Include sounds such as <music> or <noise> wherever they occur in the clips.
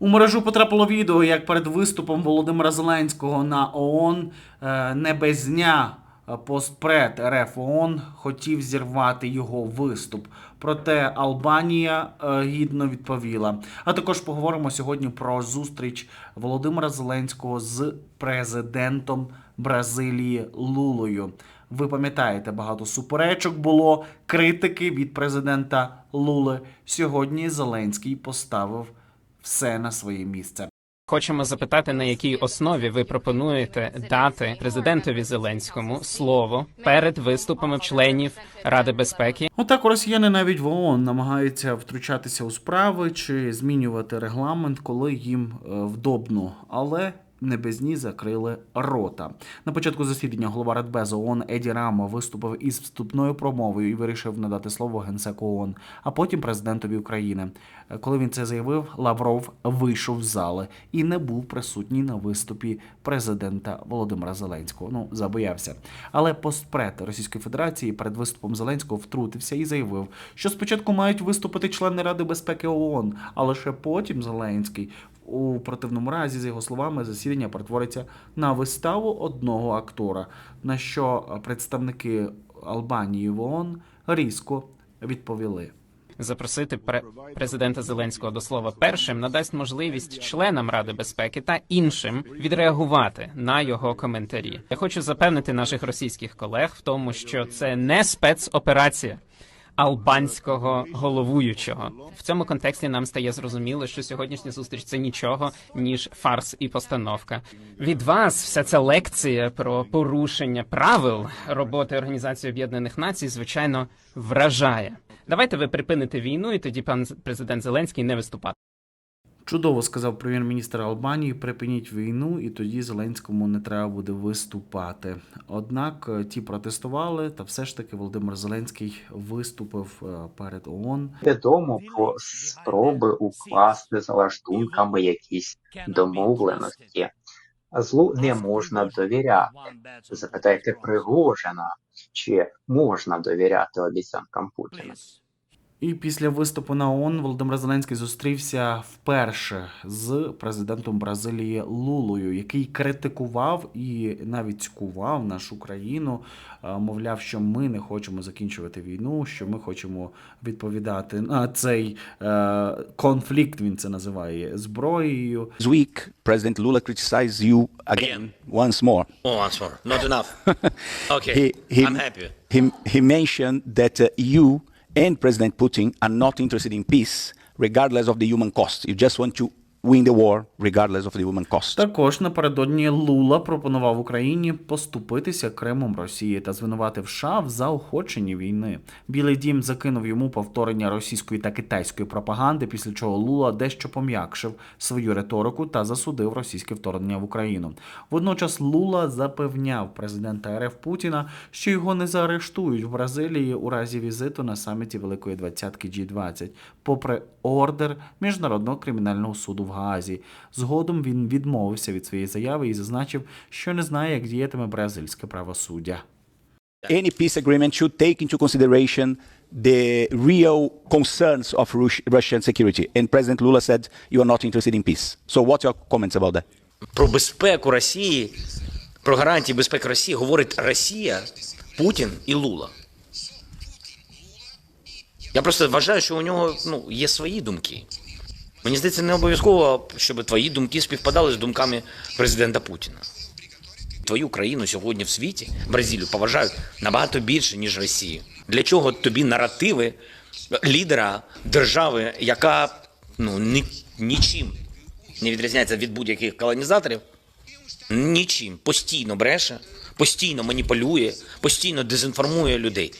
У мережу потрапило відео, як перед виступом Володимира Зеленського на ООН е, не без дня е, постпред РФ ООН хотів зірвати його виступ. Проте Албанія е, гідно відповіла. А також поговоримо сьогодні про зустріч Володимира Зеленського з президентом Бразилії Лулою. Ви пам'ятаєте, багато суперечок було, критики від президента Лули. Сьогодні Зеленський поставив все на своє місце. Хочемо запитати, на якій основі ви пропонуєте дати президентові Зеленському слово перед виступами членів Ради безпеки. Отак росіяни навіть в ООН намагаються втручатися у справи чи змінювати регламент, коли їм е, вдобно, але не без ні закрили рота. На початку засідання голова Радбезу ООН Еді Рама виступив із вступною промовою і вирішив надати слово генсеку ООН, а потім президентові України. Коли він це заявив, Лавров вийшов з зали і не був присутній на виступі президента Володимира Зеленського. Ну забоявся. Але постпред Російської Федерації перед виступом Зеленського втрутився і заявив, що спочатку мають виступити члени Ради безпеки ООН, а лише потім Зеленський. У противному разі, за його словами, засідання перетвориться на виставу одного актора, на що представники Албанії в ООН різко відповіли. Запросити пре- президента Зеленського до слова першим надасть можливість членам Ради безпеки та іншим відреагувати на його коментарі. Я хочу запевнити наших російських колег в тому, що це не спецоперація. Албанського головуючого в цьому контексті нам стає зрозуміло, що сьогоднішня зустріч це нічого ніж фарс і постановка. Від вас вся ця лекція про порушення правил роботи Організації Об'єднаних Націй, звичайно, вражає. Давайте ви припините війну, і тоді пан президент Зеленський не виступати. Чудово сказав прем'єр-міністр Албанії. Припиніть війну, і тоді Зеленському не треба буде виступати. Однак е, ті протестували, та все ж таки Володимир Зеленський виступив е, перед ООН. Відомо про спроби укласти за лаштунками якісь домовленості. Злу не можна довіряти. Запитайте Пригожина, чи можна довіряти обіцянкам Путіна. І після виступу на ООН Володимир Зеленський зустрівся вперше з президентом Бразилії Лулою, який критикував і навіть цькував нашу країну. е, Мовляв, що ми не хочемо закінчувати війну, що ми хочемо відповідати на цей е, конфлікт. Він це називає зброєю. This week, President Lula criticized you again, once more. Oh, once more. Not enough. <laughs> Okay. He, he, I'm happy. He, he mentioned that uh, you and President Putin are not interested in peace, regardless of the human cost. You just want to win the war, regardless of the human cost. Також напередодні Лула пропонував Україні поступитися Кримом Росії та звинуватив США в заохоченні війни. Білий дім закинув йому повторення російської та китайської пропаганди, після чого Лула дещо пом'якшив свою риторику та засудив російське вторгнення в Україну. Водночас Лула запевняв президента РФ Путіна, що його не заарештують в Бразилії у разі візиту на саміті Великої Двадцятки G20, попри ордер Міжнародного кримінального суду в Гаазі. Згодом він відмовився від своєї заяви і зазначив, що не знає, як діятиме бразильське правосуддя. Any peace agreement should take into consideration the real concerns of Russian security. And President Lula said you are not interested in peace. So, what's your comments about that? Про безпеку Росії, про гарантії безпеки Росії говорить Росія, Путін і Лула. Я просто вважаю, що у нього ну, є свої думки. Мені здається, не обов'язково, щоб твої думки співпадали з думками президента Путіна. Твою країну сьогодні в світі, Бразилію, поважають набагато більше, ніж Росію. Для чого тобі наративи лідера держави, яка ну, ні, нічим не відрізняється від будь-яких колонізаторів? Нічим. Постійно бреше, постійно маніпулює, постійно дезінформує людей,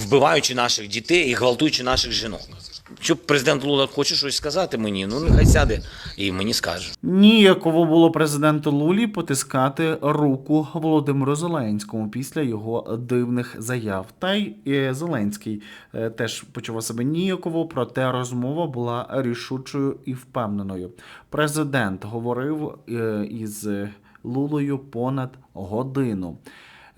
вбиваючи наших дітей і гвалтуючи наших жінок. Якщо президент Лула хоче щось сказати мені, ну нехай сяде і мені скаже. Ніяково було президенту Лулі потискати руку Володимиру Зеленському після його дивних заяв. Та й е, Зеленський е, теж почував себе ніяково, проте розмова була рішучою і впевненою. Президент говорив е, із Лулою понад годину.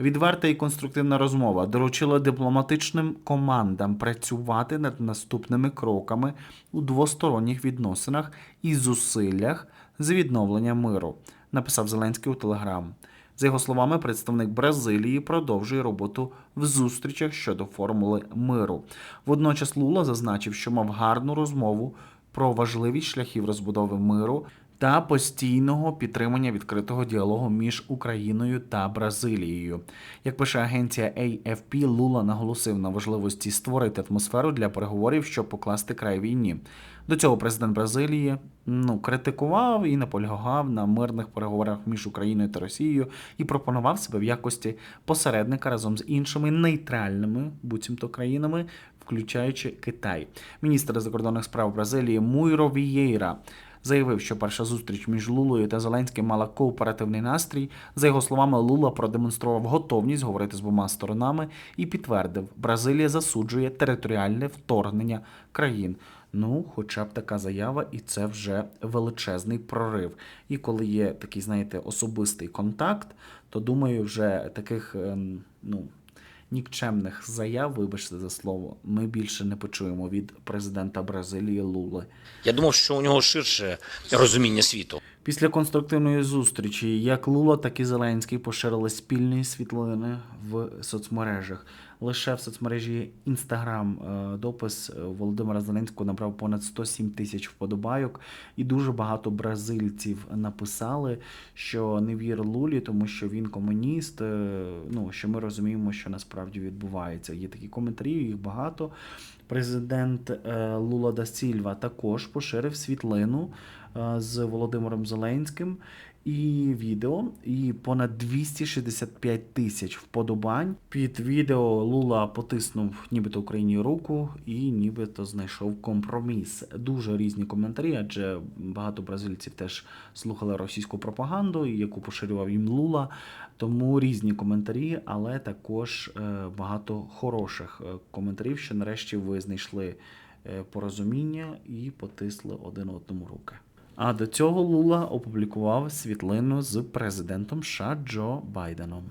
Відверта і конструктивна розмова доручила дипломатичним командам працювати над наступними кроками у двосторонніх відносинах і зусиллях з відновлення миру, написав Зеленський у Телеграм. За його словами, представник Бразилії продовжує роботу в зустрічах щодо формули миру. Водночас Лула зазначив, що мав гарну розмову про важливість шляхів розбудови миру та постійного підтримання відкритого діалогу між Україною та Бразилією. Як пише агенція AFP, Лула наголосив на важливості створити атмосферу для переговорів, щоб покласти край війні. До цього президент Бразилії ну, критикував і наполягав на мирних переговорах між Україною та Росією і пропонував себе в якості посередника разом з іншими нейтральними буцімто країнами, включаючи Китай. Міністр закордонних справ Бразилії Муйро Вієйра заявив, що перша зустріч між Лулою та Зеленським мала кооперативний настрій. За його словами, Лула продемонстрував готовність говорити з двома сторонами і підтвердив, Бразилія засуджує територіальне вторгнення країн. Ну, хоча б така заява, і це вже величезний прорив. І коли є такий, знаєте, особистий контакт, то думаю, вже таких ем, ну, нікчемних заяв, вибачте за слово, ми більше не почуємо від президента Бразилії Лули. Я думав, що у нього ширше розуміння світу. Після конструктивної зустрічі як Лула, так і Зеленський поширили спільні світлини в соцмережах. Лише в соцмережі Instagram е, допис е, Володимира Зеленського набрав понад 107 тисяч вподобайок, і дуже багато бразильців написали, що не вір Лулі, тому що він комуніст. е, Ну що ми розуміємо, що насправді відбувається. Є такі коментарі, їх багато. Президент Лула да Сільва також поширив світлину з Володимиром Зеленським і відео, і понад 265 тисяч вподобань. Під відео Лула потиснув нібито Україні руку і нібито знайшов компроміс. Дуже різні коментарі, адже багато бразильців теж слухали російську пропаганду, яку поширював їм Лула. Тому різні коментарі, але також е, багато хороших е, коментарів, що нарешті ви знайшли е, порозуміння і потисли один одному руки. А до цього Лула опублікував світлину з президентом США Джо Байденом.